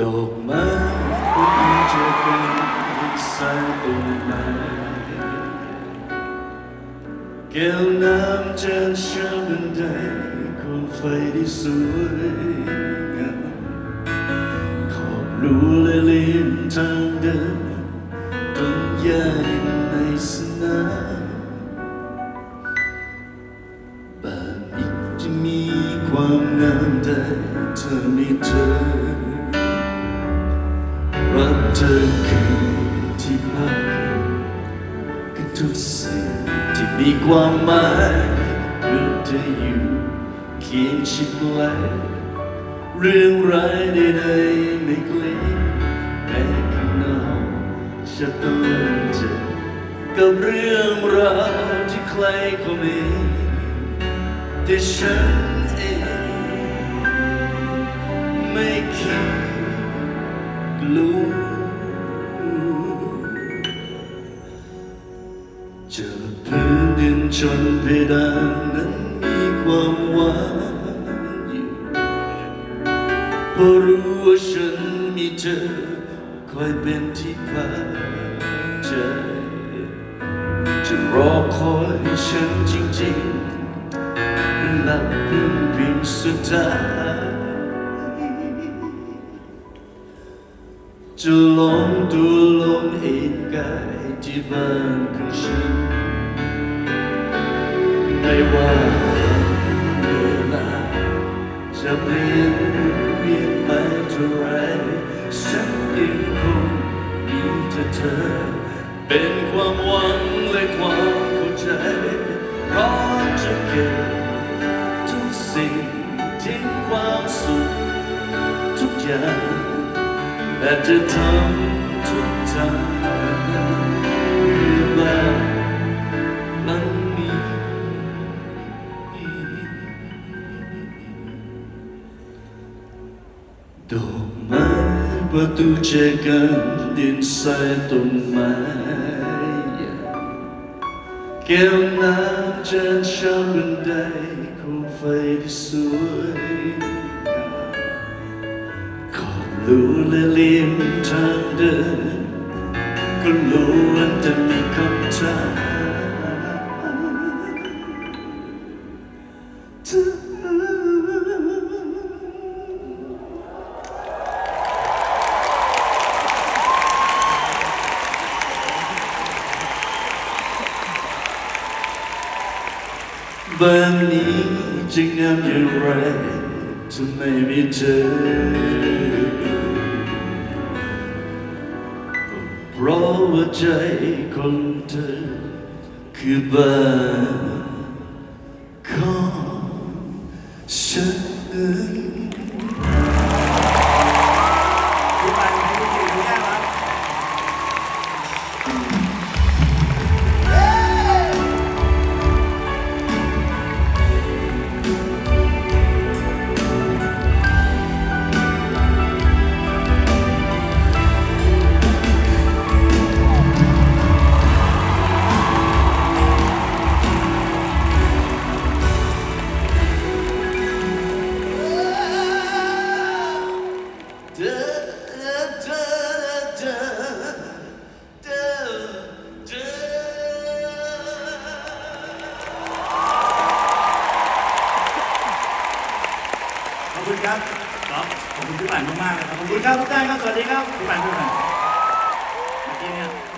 ดอกไม้ก็มีเจอกันที่สายต้นไม้แก้วน้ำจานชาบันไดคมไฟที่สวยงามขอบรั้และเลียนทางเดินต้นหญ้าในสนามบางอีกจะมีความงามแต่เธอไม่เจอ เธอคือที่พักคือทุกสิ่งที่มีความหมายเมื่อเธออยู่เคียงชิดไกลเรื่องร้ายใดๆไม่เกรงแม้ข้างนอกจะต้องเจอกับเรื่องราวที่ใครก็ไม่แต่ฉันเองไม่คิดก เจอพื้นดินชนเพดานนั้นมีความหวังอยู่เพราะรู้ว่าฉันมีเธอคอยเป็นที่พักใจจะรอคอยฉันจริงๆหลับพึ่งพิงสุดท้าย จะลองตัวลงเองกายที่บ้านของฉัน ไม่ว่าเวลาจะเปลี่ยนเปลี่ยนไปเท่าไรฉันยังคงมีแต่เธอ เป็นความหวังและความเข้าใจพร้อจะเก็บ แต่จะทำทุกทางเพื่อบ้านหลังนี้ดอกไม้ประตูเจอกันดินทรายต้นไม้แก้วน้ำจานชามบันไดโคมไฟที่สวย ขอบลู่และเลียมทางเดิน ก็ล้วนแต่มีคำถามเธอบ้านนี้จะงามอย่างไรถ้าไม่มีเธอ ใจของเธอคือบ้าน อขอบคุณครับครับขอบคุณพี่ปันมากๆเลยครับขอบคุณครับทุกท่านครับสวัสดีครับพี่ปันพี่ปันเมื่อกี้เนี่ย